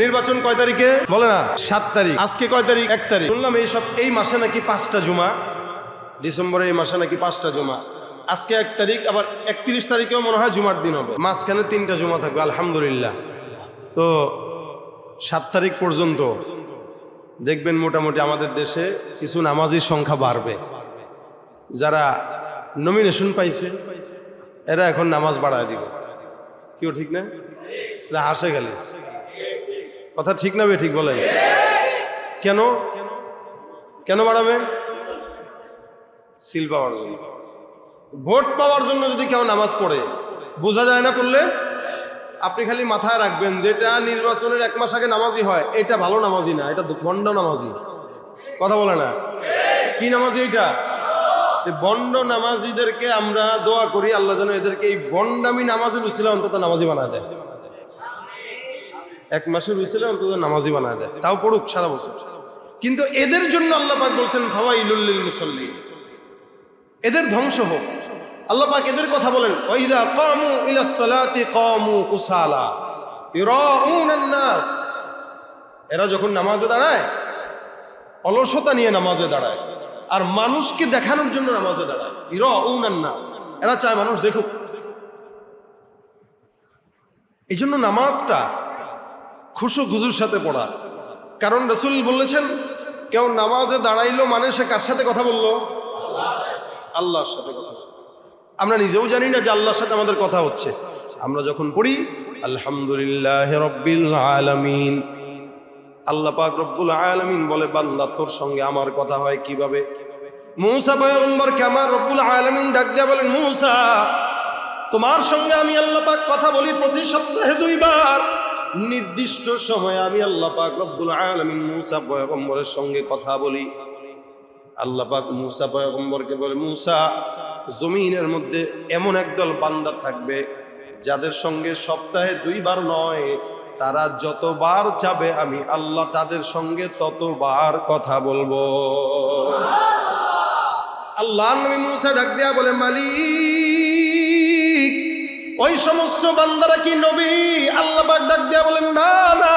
নির্বাচন কয় তারিখে? বলে না, সাত তারিখ। আজকে কয় তারিখ? এক তারিখ। শুনলাম এই সব এই মাসে নাকি পাঁচটা জুমা। ডিসেম্বরের এই মাসে নাকি পাঁচটা জুমা। আজকে এক তারিখ, আবার একত্রিশ তারিখেও মনে হয় জুমার দিন হবে। মাঝখানে তিনটা জুমা থাকবে, আলহামদুলিল্লাহ। তো সাত তারিখ পর্যন্ত দেখবেন মোটামুটি আমাদের দেশে কিছু নামাজির সংখ্যা বাড়বে। যারা নমিনেশন পাইছে, এরা এখন নামাজ বাড়ায় দিবে। কেউ ঠিক না? এরা হাসে গেলে কথা ঠিক না ঠিক বলেন। কেন? কেন বাড়াবে? সিল পাওয়ার জন্য। ভোট পাওয়ার জন্য যদি কেউ নামাজ পড়ে, বোঝা যায় না পড়লে? আপনি খালি মাথায় রাখবেন, যেটা নির্বাচনের এক মাস আগে নামাজি হয়, এটা ভালো নামাজি না, এটা বন্ড নামাজি। কথা বলে না? কি নামাজি এটা বন্ড নামাজিদেরকে আমরা দোয়া করি, আল্লাহ যেন এদেরকে এই বন্ডামি নামাজি বুঝছিল অন্তত নামাজি বানায় দেয়। এক মাসে বুঝছিল অন্তত নামাজি বানায় দেয়। তাও পড়ুক সারা বছর। কিন্তু এদের জন্য আল্লাহ পাক বলছেন ফাওয়া ইলুল্লিল মুসল্লি এদের ধ্বংস হোক। আল্লাহ পাক এদের কথা বলেন, ওয়াইদা কামু ইলাস সালাতি কামু কুসালা। নাস এরা যখন নামাজে দাঁড়ায়, অলসতা নিয়ে নামাজে দাঁড়ায়, আর মানুষকে দেখানোর জন্য নামাজে দাঁড়ায়। ইরাউনান নাস এরা চায় মানুষ দেখুক। এই জন্য নামাজটা খুশু গুজুর সাথে পড়া। কারণ রসুল বলেছেন, কেউ নামাজে দাঁড়াইলো মানে সে কার সাথে কথা বলল? আল্লাহর সাথে কথা আমরা নিজেও জানি না যে আল্লাহর সাথে আমাদের কথা হচ্ছে। আমরা যখন পড়ি, আলহামদুলিল্লাহ আলামিন। আল্লাহ পাক রব্বুল আলামিন বলে, বান্দা, তোর সঙ্গে আমার কথা হয় কীভাবে? মূসা পয়গম্বরকে আমার রব্বুল আলামিন ডাক দেয়া বলেন, মূসা, তোমার সঙ্গে আমি আল্লাহ পাক কথা বলি প্রতি সপ্তাহে দুইবার। নির্দিষ্ট সময়ে আমি আল্লাহ পাক রব্বুল আলামিন মূসা পয়গম্বরের সঙ্গে কথা বলি। আল্লাহ পাক মুসা পয়গম্বরকে বলে, মূসা, জমিনের মধ্যে এমন একদল বান্দা থাকবে যাদের সঙ্গে সপ্তাহে দুইবার নয়, তারা যতবার যাবে আমি আল্লাহ তাদের সঙ্গে ততবার কথা বলব। আল্লাহ নবী মুসা ডাক দেয়া বলে, মালিক ওই সমস্ত বান্দারা কি নবী? আল্লাহ ডাক দেয়া বলেন, না না,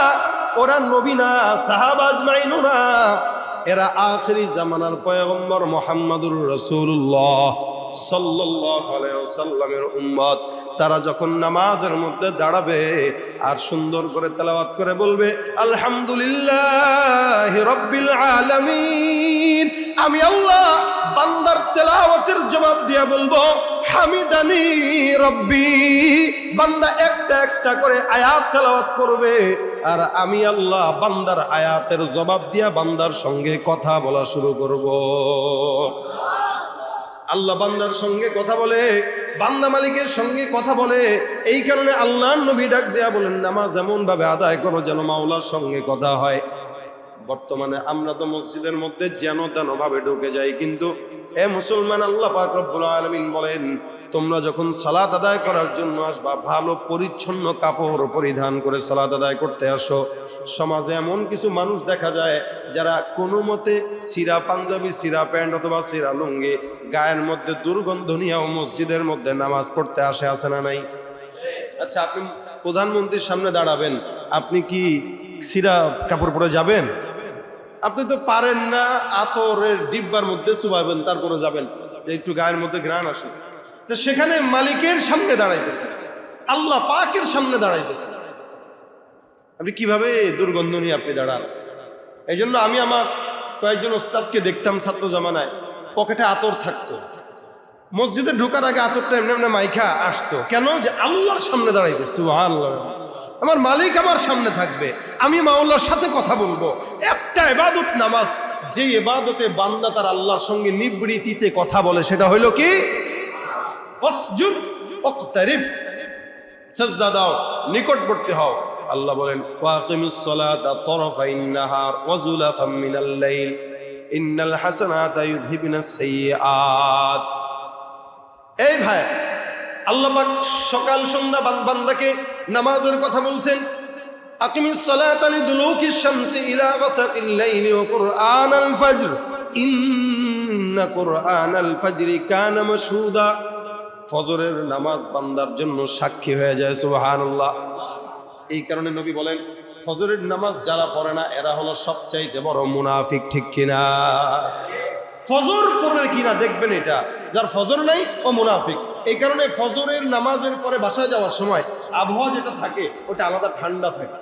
ওরা নবী না সাহাবাজ মাইনু না। এরা আখরি জামানার পয়গম্বর মোহাম্মদুর রসুল্লাহ সাল্লামের তারা যখন নামাজের মধ্যে দাঁড়াবে আর সুন্দর করে তেলাওয়াত করে বলবে, আলহামদুলিল্লাহ আলামিন, আমি আল্লাহ বান্দার তেলাওয়াতের জবাব দিয়া বলব, হামিদানি রব্বি। বান্দা একটা একটা করে আয়াত তেলাওয়াত করবে, আর আমি আল্লাহ বান্দার আয়াতের জবাব দিয়া বান্দার সঙ্গে কথা বলা শুরু করব। আল্লাহ বান্দার সঙ্গে কথা বলে, বান্দা মালিকের সঙ্গে কথা বলে, এই কারণে আল্লাহ নবী ডাক দেয়া বলেন, নামাজ এমন ভাবে আদায় করো যেন মাওলার সঙ্গে কথা হয়। বর্তমানে আমরা তো মসজিদের মধ্যে যেন তেন ভাবে ঢুকে যাই, কিন্তু এ মুসলমান আল্লাহ পাক রব্বুল আলামিন বলেন, তোমরা যখন সালাদ আদায় করার জন্য আসবা, ভালো পরিচ্ছন্ন কাপড় পরিধান করে সালাদ আদায় করতে আসো। সমাজে এমন কিছু মানুষ দেখা যায়, যারা কোনো মতে সিরা পাঞ্জাবি, সিরা প্যান্ট অথবা সিরা লুঙ্গি, গায়ের মধ্যে দুর্গন্ধ নিয়েও মসজিদের মধ্যে নামাজ পড়তে আসে আসে না নাই? আচ্ছা আপনি প্রধানমন্ত্রীর সামনে দাঁড়াবেন, আপনি কি সিরা কাপড় পরে যাবেন? আপনি তো পারেন না আতরের ডিব্বার মধ্যে চুবাবেন তারপরে যাবেন। একটু গায়ের মধ্যে গ্রান আসুক। তো সেখানে মালিকের সামনে দাঁড়াইতেছে। আল্লাহ পাকের সামনে দাঁড়াইতেছে। আপনি কীভাবে দুর্গন্ধ নিয়ে আপনি দাঁড়ান? এই জন্য আমি আমার কয়েকজন ওস্তাদকে দেখতাম ছাত্র জামানায়, পকেটে আতর থাকতো। মসজিদে ঢোকার আগে আতরটা এমনি এমনি মাইখা আসতো। কেন? যে আল্লাহর সামনে দাঁড়াইতেছে। সুবহানাল্লাহ। আমার মালিক আমার সামনে থাকবে। আমি মাওলার সাথে কথা বলব। একটা এবাদত নামাজ, যে এবাদতে বান্দা তার আল্লাহর সঙ্গে নিবৃত্তিতে কথা বলে, সেটা হইল কি? নিকটবর্তী আল্লাহ বলেন এই ভাই আল্লাহ পাক সকাল সন্ধ্যা বান- বান্দাকে নামাজের কথা বলছেন ফজরের নামাজ বান্দার জন্য সাক্ষী হয়ে যায়, সুবহানাল্লাহ। এই কারণে নবী বলেন, ফজরের নামাজ যারা পড়ে না, এরা হলো সবচাইতে বড় মুনাফিক, ঠিক কিনা? ফজর পড়ে কিনা দেখবেন এটা, যার ফজর নাই ও মুনাফিক। এই কারণে ফজরের নামাজের পরে বাসায় যাওয়ার সময় আবহাওয়া যেটা থাকে, ওটা আলাদা ঠান্ডা থাকে।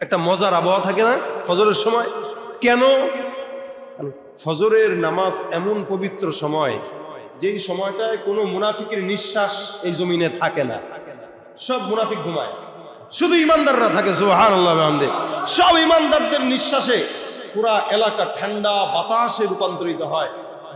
একটা মজার আবহাওয়া থাকে না ফজরের সময়? কেন? ফজরের নামাজ এমন পবিত্র সময়, যেই সময়টায় কোনো মুনাফিকের নিঃশ্বাস এই জমিনে থাকে না। সব মুনাফিক ঘুমায়। শুধু ইমানদাররা থাকে সব ইমানদারদের নিঃশ্বাসে পুরা এলাকা ঠান্ডা বাতাসে রূপান্তরিত হয়।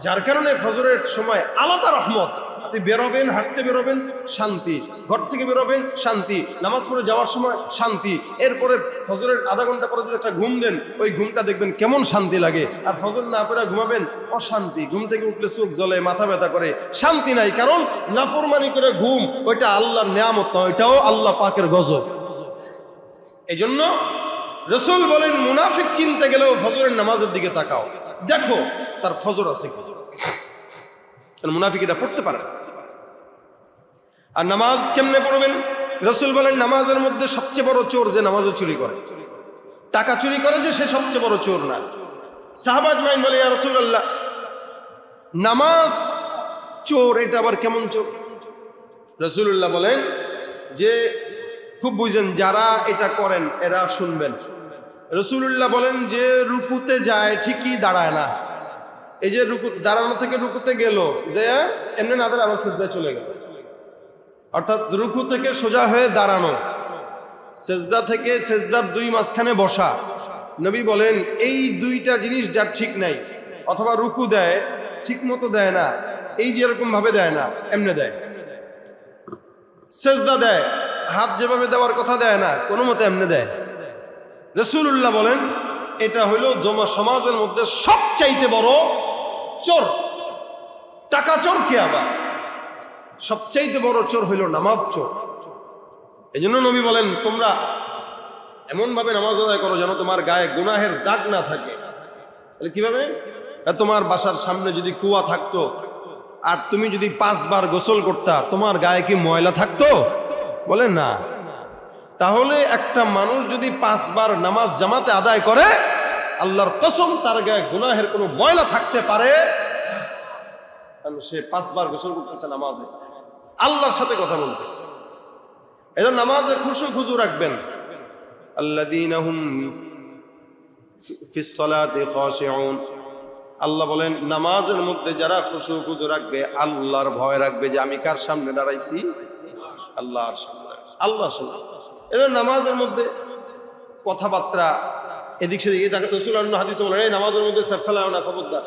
যার কারণে ফজরের সময় আলাদা রহমত। আপনি বেরোবেন, হাঁটতে বেরোবেন, শান্তি। ঘর থেকে বেরোবেন, শান্তি। নামাজ পড়ে যাওয়ার সময় শান্তি। এরপরে ফজরের আধা ঘণ্টা পরে যদি একটা ঘুম দেন, ওই ঘুমটা দেখবেন কেমন শান্তি লাগে। আর ফজর না পড়ে ঘুমাবেন অশান্তি। ঘুম থেকে উঠলে চোখ জলে মাথা ব্যথা করে। শান্তি নাই, কারণ নাফরমানি করে ঘুম, ওইটা আল্লাহর নিয়ামত নয়, ওইটাও আল্লাহ পাকের গজব। এই জন্য রসুল বলেন, মুনাফিক চিনতে গেলেও ফজরের নামাজের দিকে তাকাও। দেখো, তার ফজর আছে কি। কারণ মুনাফিক এটা পড়তে পারে না। আর নামাজ কেমনে পড়বেন? রসুল বলেন, নামাজের মধ্যে সবচেয়ে বড় চোর যে নামাজে চুরি করে। টাকা চুরি করে যে সে সবচেয়ে বড় চোর না। সাহাবাজ মাইন বলে রসুল আল্লাহ নামাজ চোর, এটা আবার কেমন চোর? রসুল্লাহ বলেন, যে খুব বুঝেন, যারা এটা করেন, এরা শুনবেন। রসুল্লাহ বলেন, যে রুকুতে যায়, ঠিকই দাঁড়ায় না। এই যে রুকু, দাঁড়ানো থেকে রুকুতে গেল যে এমনি না দাঁড়া আবার চলে গেল। অর্থাৎ রুকু থেকে সোজা হয়ে দাঁড়ানো, সেজদা থেকে সেজদার দুই মাঝখানে বসা। নবী বলেন, এই দুইটা জিনিস যার ঠিক নাই, অথবা রুকু দেয় ঠিক মতো দেয় না, এই যে এরকম ভাবে দেয় না, এমনে দেয়। সেজদা দেয়, হাত যেভাবে দেওয়ার কথা দেয় না, কোনো মতে এমনি দেয়। রসুল্লাহ বলেন, এটা হইল জমা সমাজের মধ্যে সবচাইতে বড় চোর। টাকা চোর কে আবার। সবচাইতে বড় চোর হইল নামাজ চোর। এই জন্য নবী বলেন, তোমরা এমন ভাবে নামাজ আদায় করো যেন তোমার গায়ে গুনাহের দাগ না থাকে। তাহলে কীভাবে? তোমার বাসার সামনে যদি কুয়া থাকতো, আর তুমি যদি পাঁচবার গোসল করতা, তোমার গায়ে কি ময়লা থাকতো? বলে না। তাহলে একটা মানুষ যদি পাঁচবার নামাজ জামাতে আদায় করে, আল্লাহর কসম তার গায়ে গুনাহের কোনো ময়লা থাকতে পারে। সে পাঁচবার গোসল করতেছে নামাজে। আল্লাহর সাথে কথা বলতেছে। এজন্য নামাজে খুশু খুজু রাখবেন। আল্লাহ বলেন, নামাজের মধ্যে যারা খুশু খুজু রাখবে, আল্লাহর ভয় রাখবে যে আমি কার সামনে দাঁড়াইছি? আল্লাহর সামনে আল্লাহর সামনে। এজন্য নামাজের মধ্যে কথাবার্তা, এদিক সেদিক এটাকে তসুল হাদিসে বলেন এই নামাজের মধ্যে সেফ ফেলাও না, খবরদার।